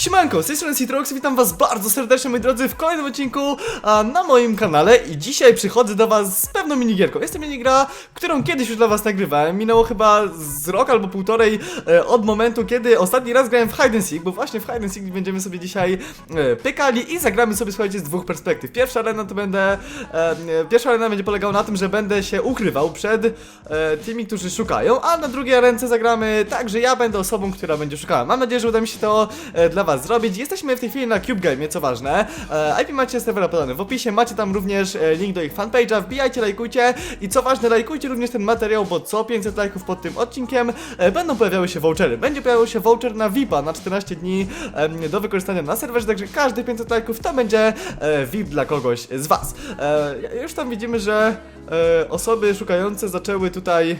Siemanko, z tej strony Citrox, witam was bardzo serdecznie moi drodzy w kolejnym odcinku a, na moim kanale i dzisiaj przychodzę do was z pewną minigierką. Jest to minigra, którą kiedyś już dla was nagrywałem, minęło chyba z rok albo półtorej e, od momentu, kiedy ostatni raz grałem w Hide and Seek, bo właśnie w Hide and Seek będziemy sobie dzisiaj e, pykali i zagramy sobie, słuchajcie, z dwóch perspektyw. Pierwsza arena to będę, e, e, pierwsza arena będzie polegała na tym, że będę się ukrywał przed e, tymi, którzy szukają, a na drugiej arence zagramy tak, że ja będę osobą, która będzie szukała. Mam nadzieję, że uda mi się to e, dla was zrobić. Jesteśmy w tej chwili na Cube Game, co ważne. E, IP macie serwera podane w opisie, macie tam również e, link do ich fanpage'a, wbijajcie, lajkujcie i co ważne, lajkujcie również ten materiał, bo co 500 lajków pod tym odcinkiem e, będą pojawiały się vouchery. Będzie pojawiał się voucher na VIPa na 14 dni do wykorzystania na serwerze, także każdy 500 lajków to będzie VIP dla kogoś z was. Już tam widzimy, że osoby szukające zaczęły tutaj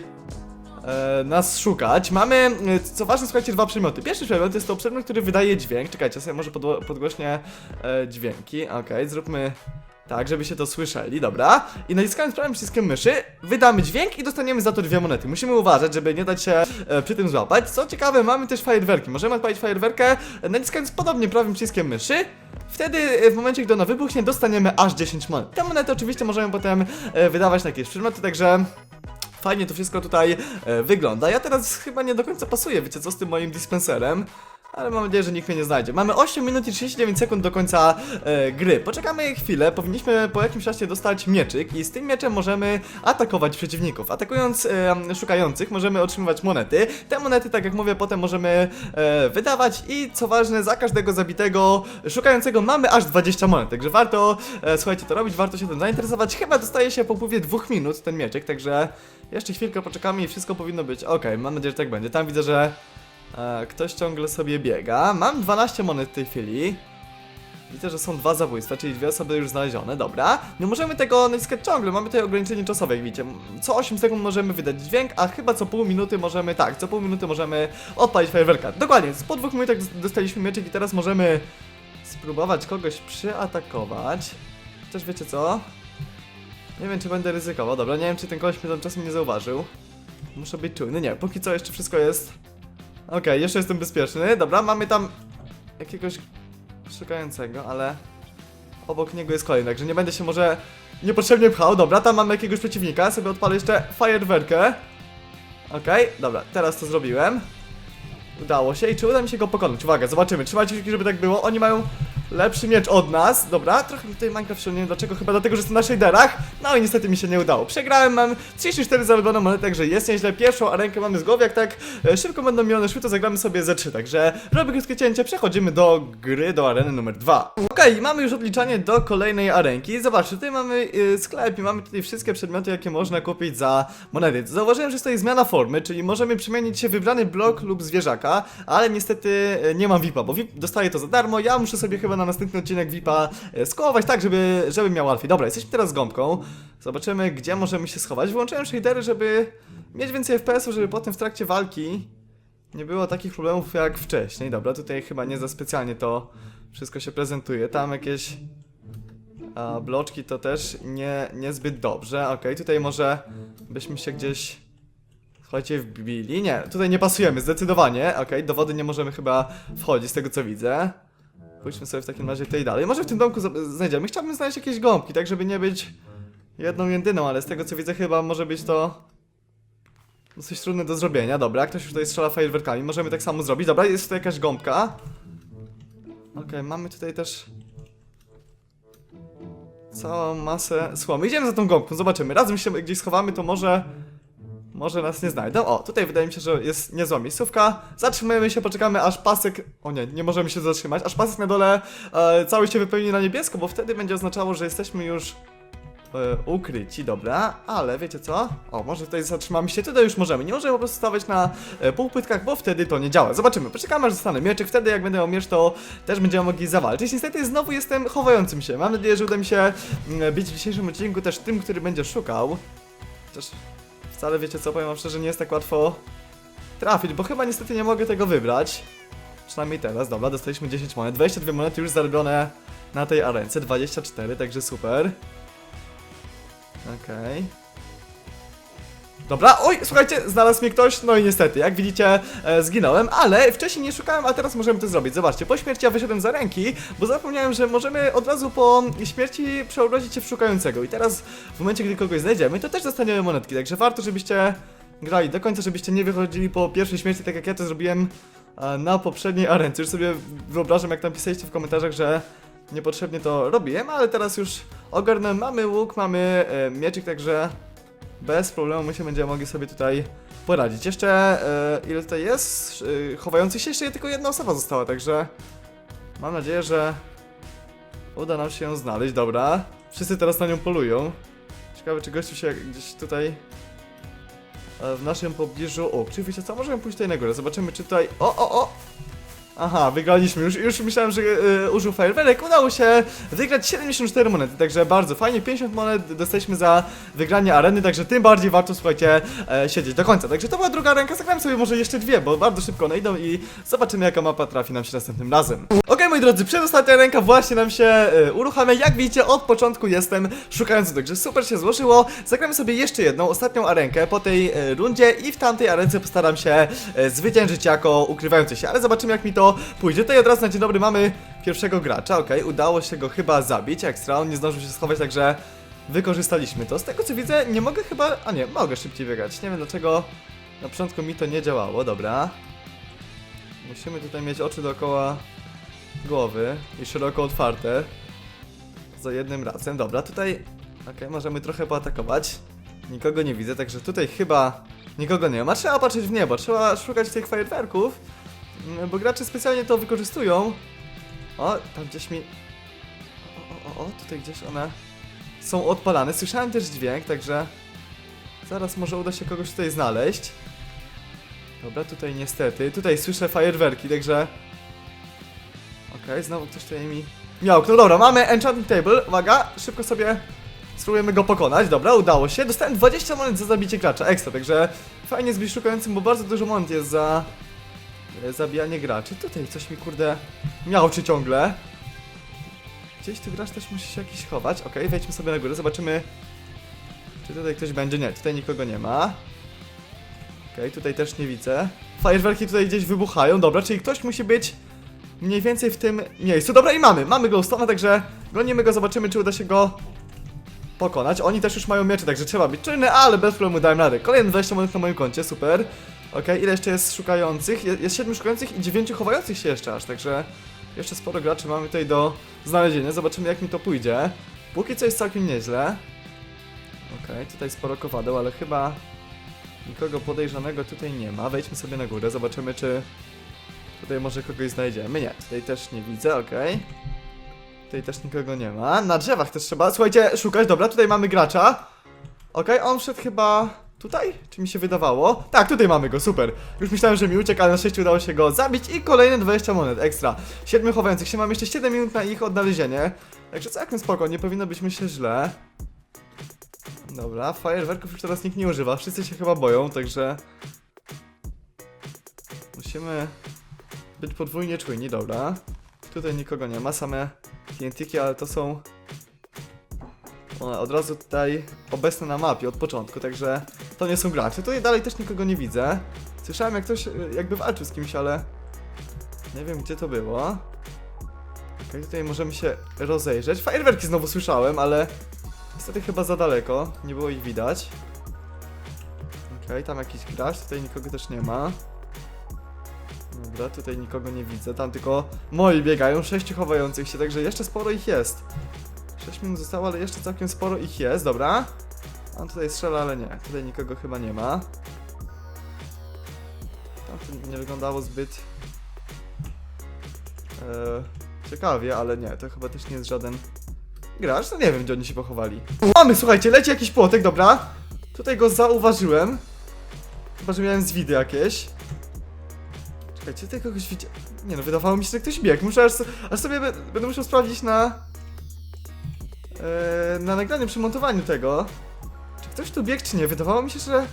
e, nas szukać. Mamy, e, co ważne, słuchajcie, dwa przedmioty. Pierwszy przedmiot jest to przedmiot, który wydaje dźwięk. Czekajcie, ja sobie może podgłośnię e, dźwięki. Okej, zróbmy tak, żeby się to słyszeli, dobra. I naciskając prawym przyciskiem myszy, wydamy dźwięk i dostaniemy za to dwie monety. Musimy uważać, żeby nie dać się przy tym złapać. Co ciekawe, mamy też fajerwerki. Możemy odpalić fajerwerkę, e, naciskając podobnie prawym przyciskiem myszy. Wtedy w momencie, gdy ona wybuchnie, dostaniemy aż 10 monet. Te monety oczywiście możemy potem wydawać na jakieś przedmioty, także Fajnie to wszystko tutaj e, wygląda. Ja teraz chyba nie do końca pasuję, wiecie co, z tym moim dispenserem. Ale mam nadzieję, że nikt mnie nie znajdzie. Mamy 8 minut i 39 sekund do końca e, gry. Poczekamy chwilę, powinniśmy po jakimś czasie dostać mieczyk i z tym mieczem możemy atakować przeciwników. Atakując e, szukających możemy otrzymywać monety. Te monety, tak jak mówię, potem możemy e, wydawać i co ważne, za każdego zabitego szukającego mamy aż 20 monet. Także warto, e, słuchajcie, to robić, warto się tym zainteresować. Chyba dostaje się po upływie dwóch minut ten mieczek, także jeszcze chwilkę poczekamy i wszystko powinno być ok. Mam nadzieję, że tak będzie. Tam widzę, że e, ktoś ciągle sobie biega. Mam 12 monet w tej chwili. Widzę, że są dwa zabójstwa, czyli dwie osoby już znalezione, dobra. Nie możemy tego naciskać ciągle, mamy tutaj ograniczenie czasowe, jak widzicie. Co 8 sekund możemy wydać dźwięk, a chyba co pół minuty możemy, tak, co pół minuty możemy odpalić fajerwerka. Dokładnie, po dwóch minutach dos- dostaliśmy mieczek i teraz możemy spróbować kogoś przyatakować. Też wiecie co? Nie wiem, czy będę ryzykował. Dobra, nie wiem, czy ten koleś mnie tam czasem nie zauważył. Muszę być czujny. Nie, póki co jeszcze wszystko jest. Okej, jeszcze jestem bezpieczny. Dobra, mamy tam jakiegoś szukającego, ale obok niego jest kolejny, także nie będę się może niepotrzebnie pchał. Dobra, tam mamy jakiegoś przeciwnika. Sobie odpalę jeszcze fajerwerkę. Okej, dobra, teraz to zrobiłem. Udało się i czy uda mi się go pokonać? Uwaga, zobaczymy. Trzymajcie kciuki, żeby tak było. Oni mają lepszy miecz od nas. Dobra, trochę tutaj Minecraft się nie wiem dlaczego, chyba dlatego, że jestem na shaderach. No i niestety mi się nie udało. Przegrałem, mam 34 zarobione monety, także jest nieźle. Pierwszą arenkę mamy z głowy, jak tak e, szybko będą mi one szły, to zagramy sobie ze 3. Także robię krótkie cięcie, przechodzimy do gry, do areny numer 2. Okej, mamy już odliczanie do kolejnej arenki. Zobaczcie, tutaj mamy e, sklep i mamy tutaj wszystkie przedmioty, jakie można kupić za monety. Zauważyłem, że jest tutaj zmiana formy, czyli możemy przemienić się wybrany blok lub zwierzaka, ale niestety e, nie mam VIPa, bo VIP dostaje to za darmo. Ja muszę sobie chyba na następny odcinek VIPa e, skołować tak, żeby, żeby miał łatwiej. Dobra, jesteśmy teraz z gąbką. Zobaczymy, gdzie możemy się schować. Wyłączyłem shadery, żeby mieć więcej FPS-ów, żeby potem w trakcie walki nie było takich problemów jak wcześniej. Dobra, tutaj chyba nie za specjalnie to wszystko się prezentuje. Tam jakieś a, bloczki to też nie, niezbyt dobrze. Okej, tutaj może byśmy się gdzieś Słuchajcie, wbili. Nie, tutaj nie pasujemy, zdecydowanie. Okej, do wody nie możemy chyba wchodzić, z tego co widzę. Pójdźmy sobie w takim razie tutaj dalej. Może w tym domku znajdziemy. Chciałbym znaleźć jakieś gąbki, tak żeby nie być jedną jedyną, ale z tego co widzę chyba może być to dosyć trudne do zrobienia. Dobra, ktoś już tutaj strzela fajerwerkami. Możemy tak samo zrobić. Dobra, jest tutaj jakaś gąbka. Okej, mamy tutaj też całą masę słomy. Idziemy za tą gąbką, zobaczymy. Razem się gdzieś schowamy, to może... Może nas nie znajdą. O, tutaj wydaje mi się, że jest niezła miejscówka. Zatrzymujemy się, poczekamy aż pasek... O nie, nie możemy się zatrzymać. Aż pasek na dole e, cały się wypełni na niebiesko, bo wtedy będzie oznaczało, że jesteśmy już e, ukryci, dobra. Ale wiecie co? O, może tutaj zatrzymamy się. Tutaj już możemy. Nie możemy po prostu stawać na e, półpytkach, bo wtedy to nie działa. Zobaczymy. Poczekamy aż dostanę mieczyk. Wtedy jak będę miał miecz, to też będziemy mogli zawalczyć. Niestety znowu jestem chowającym się. Mam nadzieję, że uda mi się mm, być w dzisiejszym odcinku też tym, który będzie szukał. Chociaż wcale wiecie co, powiem wam szczerze, nie jest tak łatwo trafić, bo chyba niestety nie mogę tego wybrać. Przynajmniej teraz, dobra, dostaliśmy 10 monet, 22 monety już zarobione na tej arence, 24, także super. Okej. Dobra, oj, słuchajcie, znalazł mnie ktoś, no i niestety, jak widzicie, e, zginąłem, ale wcześniej nie szukałem, a teraz możemy to zrobić. Zobaczcie, po śmierci ja wyszedłem za ręki, bo zapomniałem, że możemy od razu po śmierci przeobrazić się w szukającego. I teraz, w momencie, gdy kogoś znajdziemy, to też dostaniemy monetki, także warto, żebyście grali do końca, żebyście nie wychodzili po pierwszej śmierci, tak jak ja to zrobiłem e, na poprzedniej arence. Już sobie wyobrażam, jak tam pisaliście w komentarzach, że niepotrzebnie to robiłem, ale teraz już ogarnę, mamy łuk, mamy e, mieczyk, także bez problemu my się będziemy mogli sobie tutaj poradzić. Jeszcze e, ile tutaj jest e, chowających się? Jeszcze tylko jedna osoba została, także mam nadzieję, że uda nam się ją znaleźć. Dobra, wszyscy teraz na nią polują. Ciekawe, czy gościu się gdzieś tutaj e, w naszym pobliżu... O, czy wiecie co? Możemy pójść tutaj na górę, zobaczymy czy tutaj... O, o, o! Aha, wygraliśmy. Już, już myślałem, że e, użył fajerwerek. Udało się wygrać 74 monety, także bardzo fajnie. 50 monet dostaliśmy za wygranie areny, także tym bardziej warto, słuchajcie, e, siedzieć do końca. Także to była druga ręka. Zagrałem sobie może jeszcze dwie, bo bardzo szybko one idą i zobaczymy, jaka mapa trafi nam się następnym razem. Okej, moi drodzy, przedostatnia ręka właśnie nam się e, uruchamia. Jak widzicie, od początku jestem szukający, także super się złożyło. Zagramy sobie jeszcze jedną, ostatnią arenkę po tej e, rundzie i w tamtej arence postaram się e, zwyciężyć jako ukrywający się, ale zobaczymy jak mi to pójdzie. Tutaj od razu na dzień dobry mamy pierwszego gracza, okej, udało się go chyba zabić, ekstra, on nie zdążył się schować, także wykorzystaliśmy to. Z tego co widzę, nie mogę chyba, a nie, mogę szybciej biegać, nie wiem dlaczego na początku mi to nie działało, dobra. Musimy tutaj mieć oczy dookoła głowy i szeroko otwarte. Za jednym razem. Dobra, tutaj. Okej, możemy trochę poatakować. Nikogo nie widzę, także tutaj chyba nikogo nie ma. Trzeba patrzeć w niebo, trzeba szukać tych fajerwerków, bo gracze specjalnie to wykorzystują. O, tam gdzieś mi. O, o, o, tutaj gdzieś one są odpalane. Słyszałem też dźwięk, także zaraz może uda się kogoś tutaj znaleźć. Dobra, tutaj niestety. Tutaj słyszę fajerwerki, także Okej, znowu ktoś tutaj mi miał. No dobra, mamy enchanting table. Uwaga, szybko sobie spróbujemy go pokonać. Dobra, udało się. Dostałem 20 monet za zabicie gracza, ekstra, także fajnie z szukającym, bo bardzo dużo monet jest za zabijanie graczy. Tutaj coś mi kurde miałczy ciągle. Gdzieś tu gracz też musi się jakiś chować. Okej, wejdźmy sobie na górę, zobaczymy czy tutaj ktoś będzie. Nie, tutaj nikogo nie ma. Okej, tutaj też nie widzę. Fajerwerki tutaj gdzieś wybuchają, dobra, czyli ktoś musi być mniej więcej w tym miejscu. Dobra, i mamy, mamy glowstone'a, także gonimy go, zobaczymy, czy uda się go pokonać. Oni też już mają miecze, także trzeba być czynny, ale bez problemu dałem radę. Kolejne 20 monet na moim koncie, super. Okej, ile jeszcze jest szukających? Je- Jest 7 szukających i 9 chowających się jeszcze aż, także jeszcze sporo graczy mamy tutaj do znalezienia. Zobaczymy, jak mi to pójdzie. Póki co jest całkiem nieźle. Okej, tutaj sporo kowadeł, ale chyba nikogo podejrzanego tutaj nie ma. Wejdźmy sobie na górę, zobaczymy, czy Tutaj może kogoś znajdziemy. Nie, tutaj też nie widzę, okej. Tutaj też nikogo nie ma. Na drzewach też trzeba, słuchajcie, szukać. Dobra, tutaj mamy gracza. Okej, on wszedł chyba tutaj? Czy mi się wydawało? Tak, tutaj mamy go, super. Już myślałem, że mi uciekł, ale na szczęście udało się go zabić i kolejne 20 monet, ekstra. Siedmiu chowających się, mam jeszcze 7 minut na ich odnalezienie. Także całkiem spoko, nie powinno być myślę źle. Dobra, fajerwerków już teraz nikt nie używa, wszyscy się chyba boją, także... Musimy być podwójnie czujni, dobra. Tutaj nikogo nie ma, same TNT-ki, ale to są one od razu tutaj obecne na mapie od początku, także to nie są gracze. Tutaj dalej też nikogo nie widzę. Słyszałem jak ktoś jakby walczył z kimś, ale nie wiem gdzie to było. Okej, tutaj możemy się rozejrzeć. Fajerwerki znowu słyszałem, ale niestety chyba za daleko, nie było ich widać. Okej, tam jakiś gracz, tutaj nikogo też nie ma. Dobra, tutaj nikogo nie widzę, tam tylko moi biegają, sześciu chowających się, także jeszcze sporo ich jest. 6 minut zostało, ale jeszcze całkiem sporo ich jest, dobra. On tutaj strzela, ale nie, tutaj nikogo chyba nie ma. Tam to nie wyglądało zbyt e, ciekawie, ale nie, to chyba też nie jest żaden gracz, no nie wiem gdzie oni się pochowali. Mamy, słuchajcie, leci jakiś płotek, dobra. Tutaj go zauważyłem. Chyba, że miałem zwidy jakieś. Czekajcie, tutaj kogoś widziałem. Nie no, wydawało mi się, że ktoś biegł. Muszę aż, aż sobie będę musiał sprawdzić na. E, na nagraniu przy montowaniu tego. Czy ktoś tu biegł, czy nie? Wydawało mi się, że.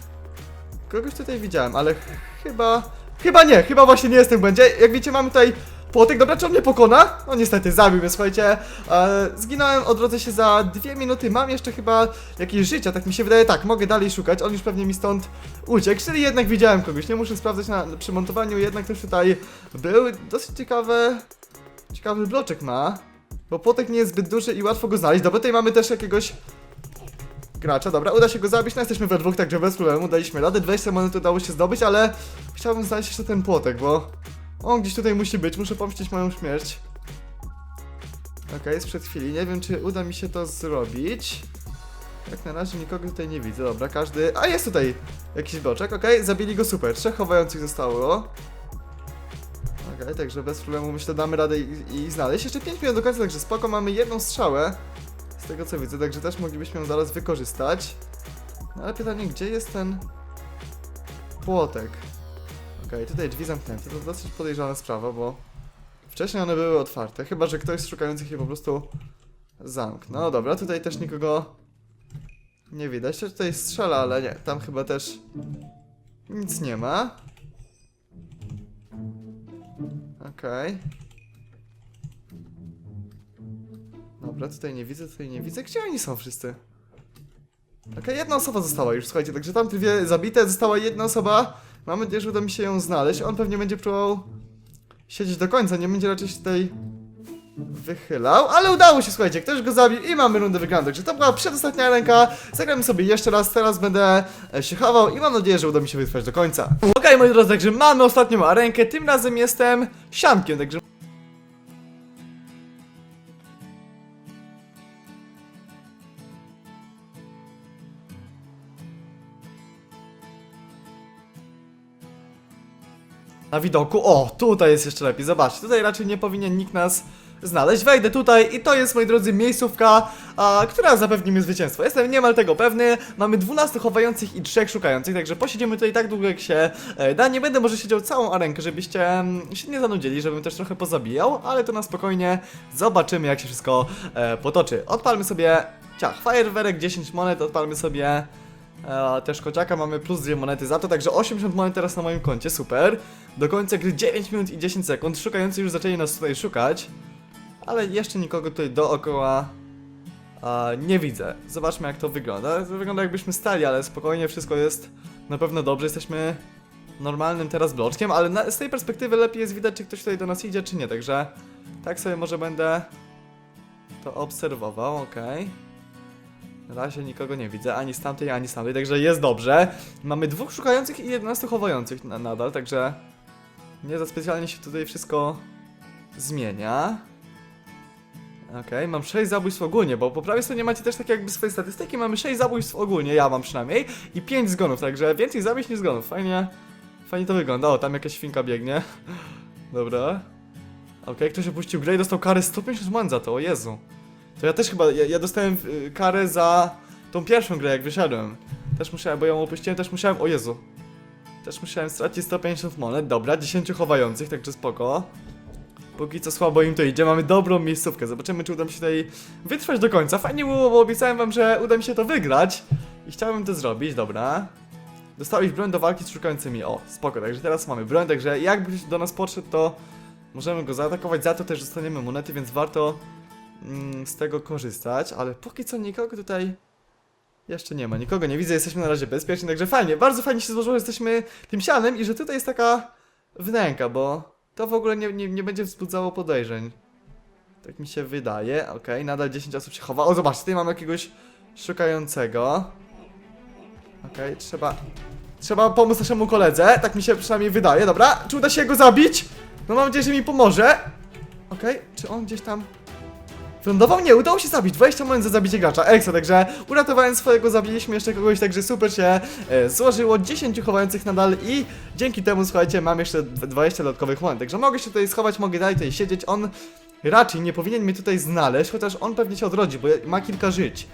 Kogoś tutaj widziałem, ale ch- chyba. Chyba nie, chyba właśnie nie jestem w błędzie. Jak widzicie, mamy tutaj Płotek, dobra, czy on mnie pokona? No niestety, zabił mnie, słuchajcie. E, zginąłem, odrodzę się za dwie minuty, mam jeszcze chyba jakieś życia, tak mi się wydaje, tak, mogę dalej szukać, on już pewnie mi stąd uciekł, czyli jednak widziałem kogoś, nie muszę sprawdzać na, przy montowaniu, jednak ktoś tutaj był, dosyć ciekawe, ciekawy bloczek ma, bo płotek nie jest zbyt duży i łatwo go znaleźć, dobra, tutaj mamy też jakiegoś gracza, dobra, uda się go zabić, no jesteśmy we dwóch, także bez problemu, daliśmy radę, 20 monet udało się zdobyć, ale chciałbym znaleźć jeszcze ten płotek, bo on gdzieś tutaj musi być, muszę pomścić moją śmierć. Okej, sprzed chwili, nie wiem czy uda mi się to zrobić. Jak na razie nikogo tutaj nie widzę, dobra, każdy... A jest tutaj jakiś bloczek, okej, zabili go super, trzech chowających zostało. Okej, także bez problemu myślę damy radę i, i znaleźć. Jeszcze 5 minut do końca, także spoko, mamy jedną strzałę. Z tego co widzę, także też moglibyśmy ją zaraz wykorzystać. No ale pytanie, gdzie jest ten płotek? Okej, tutaj drzwi zamknięte, to dosyć podejrzana sprawa, bo wcześniej one były otwarte, chyba że ktoś z szukających je po prostu zamknął. No dobra, tutaj też nikogo nie widać, to tutaj strzela, ale nie, tam chyba też nic nie ma. Okej. Dobra, tutaj nie widzę, tutaj nie widzę. Gdzie oni są wszyscy? Okej, jedna osoba została już, słuchajcie, także tam dwie zabite, została jedna osoba. Mam nadzieję, że uda mi się ją znaleźć. On pewnie będzie próbował siedzieć do końca, nie będzie raczej tutaj wychylał, ale udało się, słuchajcie, ktoś go zabił i mamy rundę wygraną, także to była przedostatnia ręka, zagramy sobie jeszcze raz, teraz będę e, się chował i mam nadzieję, że uda mi się wytrwać do końca. Okej, moi drodzy, także mamy ostatnią arenkę, tym razem jestem siankiem, także na widoku. O, tutaj jest jeszcze lepiej. Zobaczcie, tutaj raczej nie powinien nikt nas znaleźć. Wejdę tutaj i to jest, moi drodzy, miejscówka, a, która zapewni mi zwycięstwo. Jestem niemal tego pewny. Mamy 12 chowających i 3 szukających, także posiedzimy tutaj tak długo jak się e, da. Nie będę może siedział całą arenkę, żebyście mm, się nie zanudzili, żebym też trochę pozabijał, ale to na spokojnie zobaczymy, jak się wszystko e, potoczy. Odpalmy sobie, ciach, fajerwerek, 10 monet, odpalmy sobie E, też kociaka mamy plus 2 monety za to, także 80 monet teraz na moim koncie, super. Do końca gry 9 minut i 10 sekund, szukający już zaczęli nas tutaj szukać, ale jeszcze nikogo tutaj dookoła nie widzę. Zobaczmy jak to wygląda. Wygląda jakbyśmy stali, ale spokojnie wszystko jest na pewno dobrze, jesteśmy normalnym teraz bloczkiem, ale na, z tej perspektywy lepiej jest widać, czy ktoś tutaj do nas idzie, czy nie, także tak sobie może będę to obserwował, okej. Na razie nikogo nie widzę, ani z tamtej, ani z tamtej, także jest dobrze. Mamy dwóch szukających i 11 chowających na, nadal, także nie za specjalnie się tutaj wszystko zmienia. Okej, mam 6 zabójstw ogólnie, bo po prawej stronie macie też takie jakby swoje statystyki, mamy 6 zabójstw ogólnie, ja mam przynajmniej, i 5 zgonów, także więcej zabójstw niż zgonów, fajnie, fajnie to wygląda, o tam jakaś świnka biegnie, dobra. Okej, ktoś opuścił grę i dostał karę 150 monet za to, o Jezu. To ja też chyba, ja, ja dostałem y, karę za tą pierwszą grę, jak wyszedłem. Też musiałem, bo ją opuściłem, też musiałem, o Jezu. Też musiałem stracić 150 monet, dobra, 10 chowających, także spoko. Póki co słabo im to idzie, mamy dobrą miejscówkę, zobaczymy czy uda mi się tutaj wytrwać do końca. Fajnie było, bo obiecałem wam, że uda mi się to wygrać. I chciałbym to zrobić, dobra. Dostałeś broń do walki z szukającymi, o, spoko, także teraz mamy broń, także jakbyś do nas podszedł, to możemy go zaatakować, za to też dostaniemy monety, więc warto mm, z tego korzystać, ale póki co nikogo tutaj jeszcze nie ma, nikogo nie widzę, jesteśmy na razie bezpieczni, także fajnie, bardzo fajnie się złożyło, że jesteśmy tym sianem i że tutaj jest taka wnęka, bo to w ogóle nie, nie, nie będzie wzbudzało podejrzeń. Tak mi się wydaje, okej, nadal 10 osób się chowa, o zobaczcie, tutaj mam jakiegoś szukającego. Okej, trzeba, trzeba pomóc naszemu koledze, tak mi się przynajmniej wydaje, dobra, czy uda się go zabić? No mam nadzieję, że mi pomoże. Okej, czy on gdzieś tam Wylądował? Nie, udało się zabić. 20 moment za zabicie gracza. Ekstra, także uratowałem swojego, zabiliśmy jeszcze kogoś, także super się e, złożyło. 10 chowających nadal i dzięki temu, słuchajcie, mam jeszcze dw- 20 dodatkowych monet. Także mogę się tutaj schować, mogę dalej tutaj siedzieć. On raczej nie powinien mnie tutaj znaleźć, chociaż on pewnie się odrodzi, bo ma kilka żyć.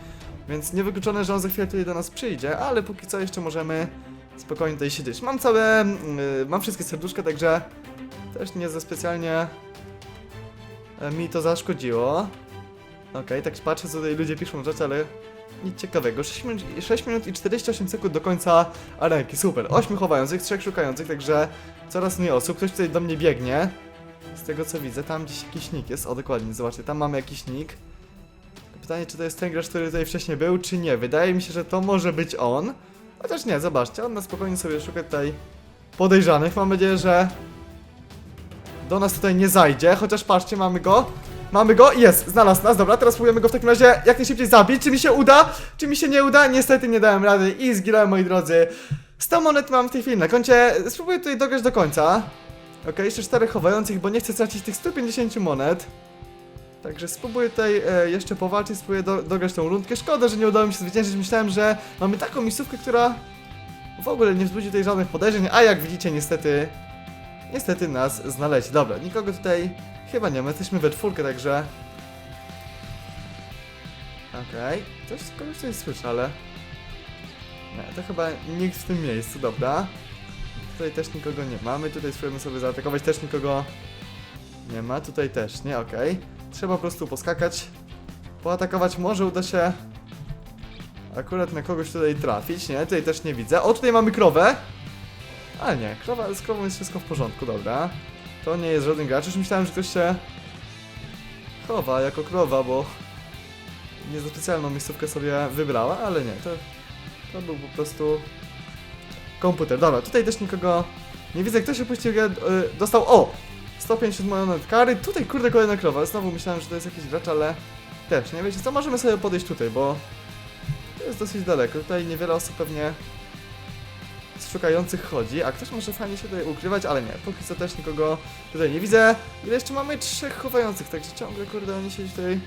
Więc niewykluczone, że on za chwilę tutaj do nas przyjdzie, ale póki co jeszcze możemy spokojnie tutaj siedzieć. Mam całe, mm, y, mam wszystkie serduszka, także też nie za specjalnie e, mi to zaszkodziło. Okej, tak patrzę, co tutaj ludzie piszą rzeczy, ale nic ciekawego. 6 minut, 6 minut i 48 sekund do końca arenki, super. 8 chowających, 3 szukających, także coraz mniej osób. Ktoś tutaj do mnie biegnie. Z tego co widzę, tam gdzieś jakiś nick jest. O, dokładnie, zobaczcie, tam mamy jakiś nick. Pytanie, czy to jest ten gracz, który tutaj wcześniej był, czy nie. Wydaje mi się, że to może być on. Chociaż nie, zobaczcie, on na spokojnie sobie szuka tutaj podejrzanych. Mam nadzieję, że do nas tutaj nie zajdzie. Chociaż patrzcie, mamy go. Mamy go, jest, znalazł nas, dobra, teraz próbujemy go w takim razie jak najszybciej zabić. Czy mi się uda? Czy mi się nie uda? Niestety nie dałem rady i zginąłem, moi drodzy. 100 monet mam w tej chwili na koncie. Spróbuję tutaj dograć do końca. Okej, jeszcze 4 chowających, bo nie chcę stracić tych 150 monet. Także spróbuję tutaj e, jeszcze powalczyć, spróbuję do, dograć tą rundkę. Szkoda, że nie udało mi się zwyciężyć. Myślałem, że mamy taką miejscówkę, która w ogóle nie wzbudzi tutaj żadnych podejrzeń, a jak widzicie, niestety, niestety nas znaleźli. Dobra, nikogo tutaj chyba nie ma, jesteśmy we czwórkę, także... Okej, coś kogoś tutaj słyszę, ale... Nie, to chyba nikt w tym miejscu, dobra. Tutaj też nikogo nie mamy, tutaj spróbujemy sobie zaatakować, też nikogo nie ma, tutaj też nie, okej. Trzeba po prostu poskakać, poatakować, może uda się akurat na kogoś tutaj trafić, nie, tutaj też nie widzę. O, tutaj mamy krowę! A nie, krowa, z krową jest wszystko w porządku, dobra. To nie jest żaden gracz, już myślałem, że ktoś się chowa jako krowa, bo nie za specjalną miejscówkę sobie wybrała, ale nie, to, to był po prostu komputer. Dobra, tutaj też nikogo nie widzę. Ktoś opuścił grę, y, dostał, o! 150 monet kary. Tutaj, kurde, kolejna krowa. Znowu myślałem, że to jest jakiś gracz, ale też, nie wiecie co, możemy sobie podejść tutaj, bo to jest dosyć daleko. Tutaj niewiele osób pewnie szukających chodzi, a ktoś może fajnie się tutaj ukrywać, ale nie, póki co też nikogo tutaj nie widzę. Ile jeszcze mamy? Trzech chowających, także ciągle, kurde, oni się tutaj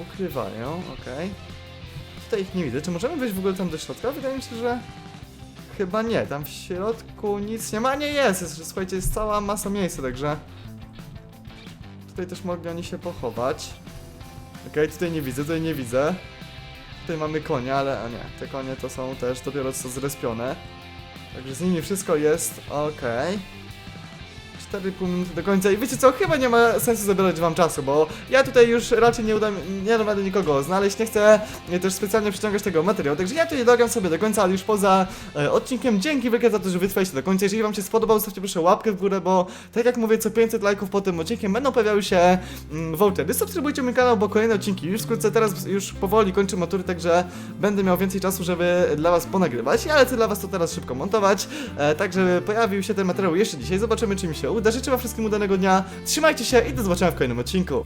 ukrywają, okej. Tutaj ich nie widzę. Czy możemy wejść w ogóle tam do środka? Wydaje mi się, że chyba nie. Tam w środku nic nie ma. Nie jest, jest słuchajcie, jest cała masa miejsca, także tutaj też mogli oni się pochować. Okej, tutaj nie widzę, tutaj nie widzę. Tutaj mamy konia, ale a nie, te konie to są też dopiero co zrespione. Także z nimi wszystko jest ok. 4,5 minuty do końca. I wiecie co, chyba nie ma sensu zabierać wam czasu, bo ja tutaj już raczej nie udam, nie dam nikogo znaleźć, nie chcę e, też specjalnie przyciągać tego materiału, także ja tutaj dogram sobie do końca, ale już poza e, odcinkiem, dzięki wielkie za to, że wytrwaliście do końca, jeżeli wam się spodobał, zostawcie proszę łapkę w górę, bo tak jak mówię, co 500 lajków po tym odcinkiem będą pojawiały się mm, vouchery, subskrybujcie mój kanał, bo kolejne odcinki już wkrótce, teraz już powoli kończę matury, także będę miał więcej czasu, żeby dla was ponagrywać, ja lecę dla was to teraz szybko montować, e, tak żeby pojawił się ten materiał jeszcze dzisiaj, zobaczymy czy mi się uda, życzę wam wszystkim udanego dnia, trzymajcie się i do zobaczenia w kolejnym odcinku.